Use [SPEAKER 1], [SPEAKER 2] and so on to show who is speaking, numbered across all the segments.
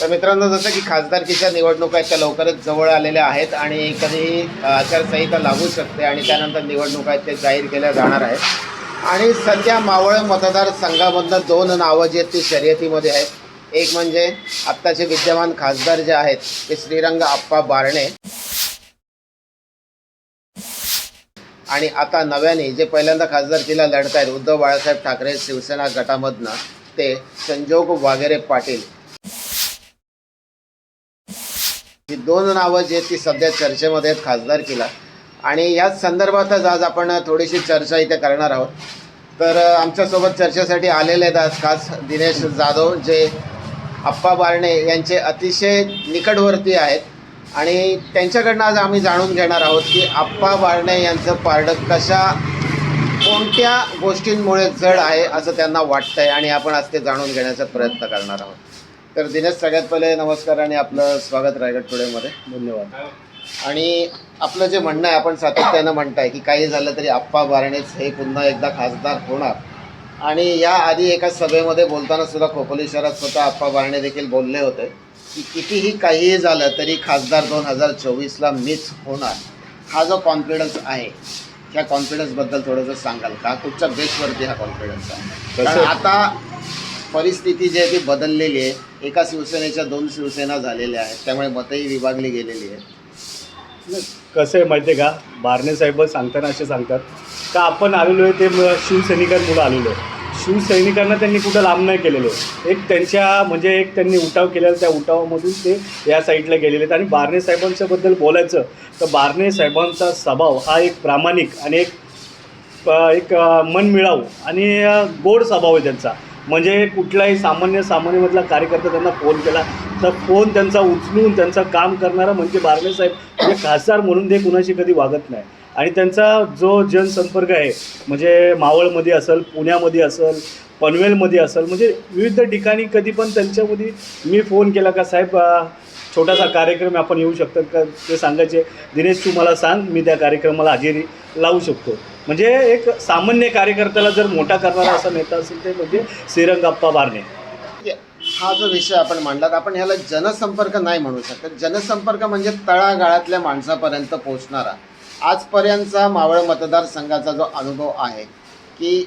[SPEAKER 1] तर मित्रांनो जसं की खासदारकीच्या निवडणुका आहेत त्या लवकरच जवळ आलेल्या आहेत आणि कधीही आचारसंहिता लागू शकते आणि त्यानंतर निवडणुका आहेत ते जाहीर केल्या जाणार आहेत. आणि सध्या मावळ मतदारसंघामधनं दोन नावं जी आहेत ती शर्यतीमध्ये आहेत. एक म्हणजे आत्ताचे विद्यमान खासदार जे आहेत ते श्रीरंग आप्पा बारणे. आणि आता नव्याने जे पहिल्यांदा खासदारकीला लढत आहेत उद्धव बाळासाहेब ठाकरे शिवसेना गटामधनं ते संजोग वागेरे पाटील. दोन नावं जी आहेत ती सध्या चर्चेमध्ये आहेत खासदारकीला आणि याच संदर्भातच आज आपण थोडीशी चर्चा इथे करणार आहोत. तर आमच्यासोबत चर्चेसाठी आलेले आहेत आज खास दिनेश जाधव जे आप्पा बारणे यांचे अतिशय निकटवर्ती आहेत. आणि त्यांच्याकडनं आज आम्ही जाणून घेणार आहोत की आप्पा बारणे यांचं पारडं कशा कोणत्या गोष्टींमुळे जड आहे असं त्यांना वाटतंय आणि आपण आज ते जाणून घेण्याचा प्रयत्न करणार आहोत. तर दिनेश सगळ्यात पहिले नमस्कार आणि आपलं स्वागत रायगड टुडेमध्ये.
[SPEAKER 2] धन्यवाद.
[SPEAKER 1] आणि आपलं जे म्हणणं आहे आपण सातत्यानं म्हणताय की काही झालं तरी आप्पा बारणेच हे पुन्हा एकदा खासदार होणार. आणि या आधी एका सभेमध्ये बोलताना सुद्धा खोपोली शहरात स्वतः आप्पा बारणे देखील बोलले होते की कितीही काहीही झालं तरी खासदार दोन हजार चोवीसला मीच होणार. हा जो कॉन्फिडन्स आहे ह्या कॉन्फिडन्सबद्दल थोडंसं सांगाल का? कुठच्या बेसवरती हा कॉन्फिडन्स आहे. कारण आता परिस्थिती जी आहे ती बदललेली आहे. एका शिवसेनेच्या दोन शिवसेना झालेल्या आहेत. त्यामुळे मतही विभागली गेलेली आहे
[SPEAKER 2] कसं आहे माहिती आहे का? बारणे साहेब सांगताना असे सांगतात का आपण आलेलो आहे ते शिवसैनिकांमुळे शिवसैनिकांमुळं आलेलो आहे. शिवसैनिकांना त्यांनी कुठं लांब नाही केलेलं आहे. एक त्यांच्या म्हणजे एक त्यांनी उठाव केलेला त्या उठावामधून ते या साईडला गेलेले आहेत. आणि बारणे साहेबांच्याबद्दल बोलायचं तर बारणे साहेबांचा स्वभाव हा एक प्रामाणिक आणि एक एक मन मनमिळावू आणि गोड स्वभाव आहे त्यांचा. म्हणजे कुठलाही सामान्य सामान्यमधला कार्यकर्ता त्यांना फोन केला तर फोन त्यांचा उचलून त्यांचं काम करणारा म्हणजे बारणे साहेब म्हणजे खासदार म्हणून ते कुणाशी कधी वागत नाही. आणि त्यांचा जो जनसंपर्क आहे म्हणजे मावळमध्ये असेल पुण्यामध्ये असेल पनवेलमध्ये असेल म्हणजे विविध ठिकाणी कधी पण त्यांच्यामध्ये मी फोन केला का साहेब छोटासा कार्यक्रम आपण येऊ शकतात का ते सांगायचे. दिनेश तू मला सांग मी त्या कार्यक्रमाला हजेरी लावू शकतो. म्हणजे एक सामान्य कार्यकर्त्याला जर मोठा करणारा असा नेता असेल ते म्हणजे श्रीरंगाप्पा बारणे.
[SPEAKER 1] हा जो विषय आपण मांडलात आपण ह्याला जनसंपर्क नाही म्हणू शकत. जनसंपर्क म्हणजे तळागाळातल्या माणसापर्यंत पोहोचणारा. आजपर्यंतचा मावळ मतदारसंघाचा जो अनुभव आहे की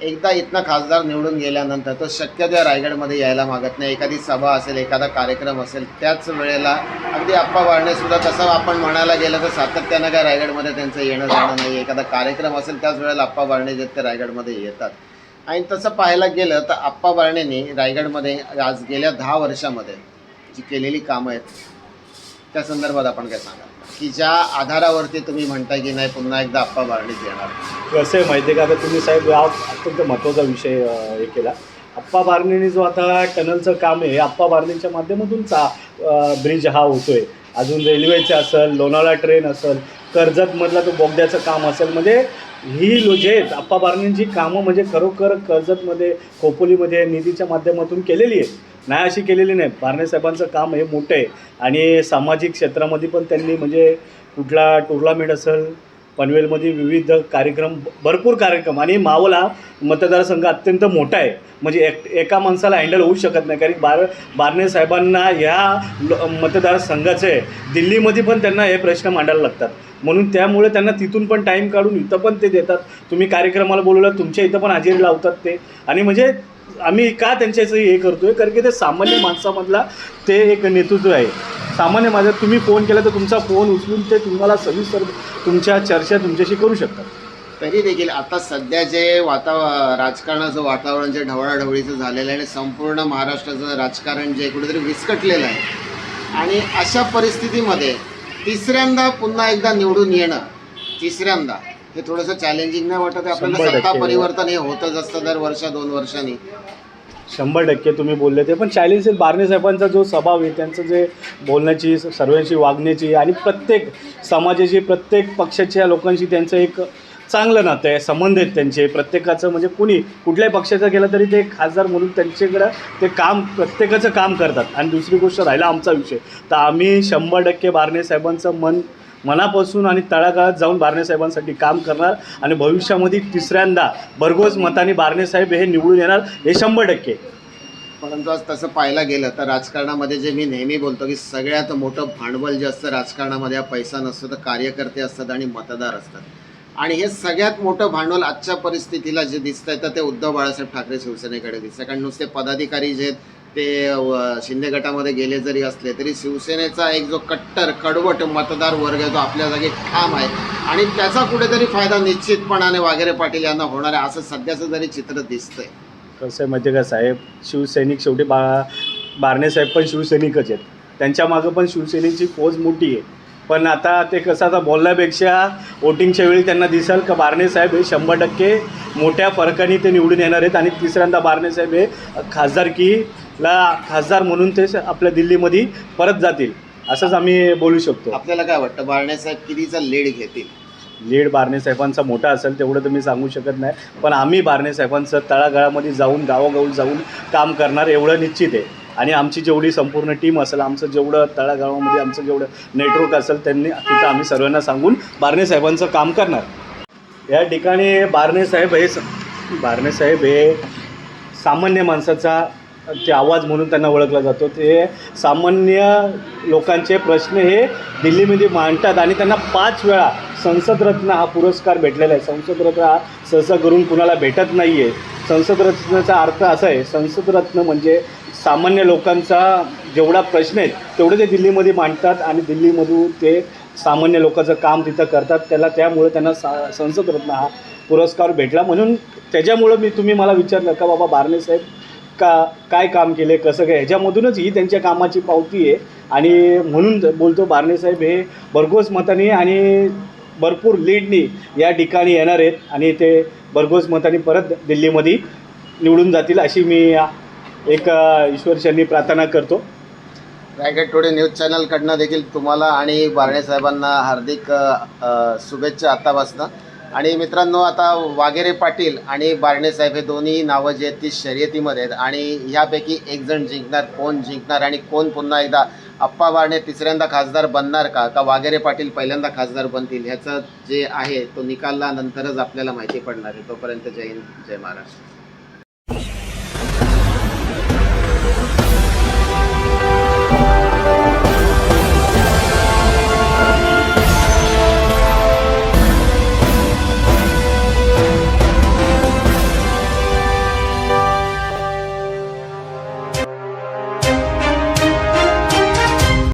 [SPEAKER 1] एकदा इथनं खासदार निवडून गेल्यानंतर तो शक्य त्या रायगडमध्ये यायला मागत नाही. एखादी सभा असेल एखादा कार्यक्रम असेल त्याच वेळेला अगदी आप्पा वाढणेसुद्धा तसं आपण म्हणायला गेलं तर सातत्यानं काय रायगडमध्ये त्यांचं येणं जाणं नाही. एखादा कार्यक्रम असेल त्याच वेळेला आप्पा वाढणे जे ते रायगडमध्ये येतात. आणि तसं पाहायला गेलं तर आप्पा बारणेंनी रायगडमध्ये आज गेल्या दहा वर्षामध्ये जी केलेली कामं आहेत त्या संदर्भात आपण काय सांगा की ज्या आधारावरती तुम्ही म्हणताय की नाही पुन्हा एकदा आप्पा बारणीत येणार.
[SPEAKER 2] कसं आहे माहिती आहे का? आता तुम्ही साहेब हा अत्यंत महत्त्वाचा विषय हे केला. आप्पा बारणेने जो आता टनलचं काम आहे आप्पा बारणेच्या माध्यमातून चा ब्रिज हा होतोय. अजून रेल्वेचं असेल लोणावळा ट्रेन असेल कर्जतमधला तो बोगद्याचं काम असेल. म्हणजे ही लोजेत आप्पा बारणींची कामं म्हणजे खरोखर कर्जतमध्ये खोपोलीमध्ये निधीच्या माध्यमातून केलेली आहेत. नाही अशी केलेली नाही. बारणे साहेबांचं काम हे मोठं आहे. आणि सामाजिक क्षेत्रामध्ये पण त्यांनी म्हणजे कुठला टुर्नामेंट असेल पनवेलमध्ये विविध कार्यक्रम भरपूर कार्यक्रम. आणि मावळ हा मतदारसंघ अत्यंत मोठा आहे. म्हणजे एक एका माणसाला हँडल होऊ शकत नाही. कारण बार बारणे साहेबांना ह्या ल- मतदारसंघाचे दिल्लीमध्ये पण त्यांना हे प्रश्न मांडायला लागतात. म्हणून त्यामुळे त्यांना तिथून पण टाईम काढून इथं पण ते देतात. तुम्ही कार्यक्रमाला बोलवलं तुमच्या इथं पण हजेरी लावतात ते. आणि म्हणजे आम्ही का त्यांच्याचं हे करतोय? कारण की ते सामान्य माणसामधला ते एक नेतृत्व आहे. सामान्य माझा तुम्ही फोन केला तर तुमचा फोन उचलून ते तुम्हाला सविस्तर तुमच्या चर्चा तुमच्याशी करू शकतात.
[SPEAKER 1] तरी देखील आता सध्या जे वातावरण राजकारणाचं वातावरण जे ढवळाढवळीचं झालेलं आहे आणि संपूर्ण महाराष्ट्राचं राजकारण जे कुठेतरी विस्कटलेलं आहे. आणि अशा परिस्थितीमध्ये तिसऱ्यांदा पुन्हा एकदा निवडून येणं तिसऱ्यांदा हे थोडंसं चॅलेंजिंग नाही वाटत आहे आपल्याला
[SPEAKER 2] शंभर
[SPEAKER 1] सत्ता
[SPEAKER 2] टक्के.
[SPEAKER 1] परिवर्तन हे होतच असतं दर वर्ष दोन वर्षांनी.
[SPEAKER 2] शंभर टक्के तुम्ही बोलले ते. पण चॅलेंज बारणे साहेबांचा जो स्वभाव आहे त्यांचं जे बोलण्याची सर्वांशी वागण्याची आणि प्रत्येक समाजाची प्रत्येक पक्षाच्या लोकांशी त्यांचं एक चांगलं नातं आहे संबंध आहेत त्यांचे. प्रत्येकाचं म्हणजे कुणी कुठल्याही पक्षाचा गेला तरी ते खासदार म्हणून त्यांच्याकडं ते काम प्रत्येकाचं काम करतात. आणि दुसरी गोष्ट राहिला आमचा विषय. तर आम्ही शंभर टक्के बारणे साहेबांचं मन मनापासून आणि तळागाळात जाऊन बारणेसाहेबांसाठी काम करणार आणि भविष्यामध्ये तिसऱ्यांदा भरघोस मताने बारणेसाहेब हे निवडून येणार हे शंभर टक्के.
[SPEAKER 1] परंतु आज तसं पाहायला गेलं तर राजकारणामध्ये जे मी नेहमी बोलतो की सगळ्यात मोठं भांडवल जे असतं राजकारणामध्ये हा पैसा नसतो तर कार्यकर्ते असतात आणि मतदार असतात. आणि हे सगळ्यात मोठं भांडवल आजच्या परिस्थितीला जे दिसतंय तर ते उद्धव बाळासाहेब ठाकरे शिवसेनेकडे दिसतं कारण नुसते पदाधिकारी जे आहेत ते शिंदे गटामध्ये गेले जरी असले तरी शिवसेनेचा एक जो कट्टर कडवट मतदार वर्ग आहे तो आपल्या जागी ठाम आहे. आणि त्याचा कुठेतरी फायदा निश्चितपणाने वागेरे पाटील यांना होणार आहे असं सध्याचं जरी चित्र दिसतंय.
[SPEAKER 2] कसं आहे माहिती का साहेब? शिवसैनिक शेवटी बा बारणे साहेब पण शिवसैनिकच आहेत. त्यांच्या मागं पण शिवसेनेची फौज मोठी आहे. पण आता ते कसं आता बोलण्यापेक्षा वोटिंगच्या वेळी त्यांना दिसेल का बारणे साहेब हे शंभर टक्के मोठ्या फरकाने ते निवडून येणार आहेत. आणि तिसऱ्यांदा बारणे साहेब हे खासदारकीला खासदार म्हणून ते आपल्या दिल्लीमध्ये परत जातील. असंच आम्ही बोलू शकतो.
[SPEAKER 1] आपल्याला काय वाटतं? बाळणे साहेब कितीचा लीड घेतील?
[SPEAKER 2] लीड बारणे साहेबांचा मोठा असेल तेवढं तर मी सांगू शकत नाही. पण आम्ही बारणे साहेबांचं तळागाळामध्ये जाऊन गावागावी जाऊन काम करणार एवढं निश्चित आहे. आणि आमची जेवढी संपूर्ण टीम असेल आमचं जेवढं तळागावामध्ये आमचं जेवढं नेटवर्क असेल त्यांनी तिथं आम्ही सर्वांना सांगून बारणे साहेबांचं काम करणार. या ठिकाणी बारणे साहेब हे बारणे साहेब हे सामान्य माणसाचा ते आवाज म्हणून त्यांना ओळखला जातो ते सामान्य लोकांचे प्रश्न हे दिल्लीमध्ये मांडतात आणि त्यांना पाच वेळा संसद रत्न हा पुरस्कार भेटलेला आहे. संसद रत्न हा सहसा करून कुणाला भेटत नाही आहे संसद रत्नाचा अर्थ असा आहे संसद रत्न म्हणजे सामान्य लोकांचा जेवढा प्रश्न आहेत तेवढे ते दिल्लीमध्ये मांडतात आणि दिल्लीमधून ते सामान्य लोकांचं काम तिथं करतात. त्याला त्यामुळे त्यांना सा संसद रत्न हा पुरस्कार भेटला. म्हणून त्याच्यामुळं मी तुम्ही मला विचारलं का बाबा बारणे साहेब का काय काम केले कसं काय? ह्याच्यामधूनच ही त्यांच्या कामाची पावती आहे. आणि म्हणून बोलतो बारणे साहेब हे भरघोस मताने आणि भरपूर लीडनी या ठिकाणी येणार आहेत आणि ते भरघोस मताने परत दिल्लीमध्ये निवडून जातील अशी मी एक अ, प्रार्थना करतो.
[SPEAKER 1] रायगड टुडे न्यूज चॅनलकडनं देखील तुम्हाला आणि बारणे साहेबांना हार्दिक शुभेच्छा आत्तापासनं आणि मित्रांनो आता वागेरे पाटील आणि बारणे साहेब हे दोन्ही नावं जे आहेत ती शर्यतीमध्ये आहेत. आणि ह्यापैकी एक जण जिंकणार कोण जिंकणार आणि कोण पुन्हा एकदा अप्पा बारणे तिसऱ्यांदा खासदार बनणार का? का वागेरे पाटील पहिल्यांदा खासदार बनतील? ह्याचं जे आहे तो निकालानंतरच आपल्याला माहिती पडणार आहे. तोपर्यंत जय हिंद जय महाराष्ट्र.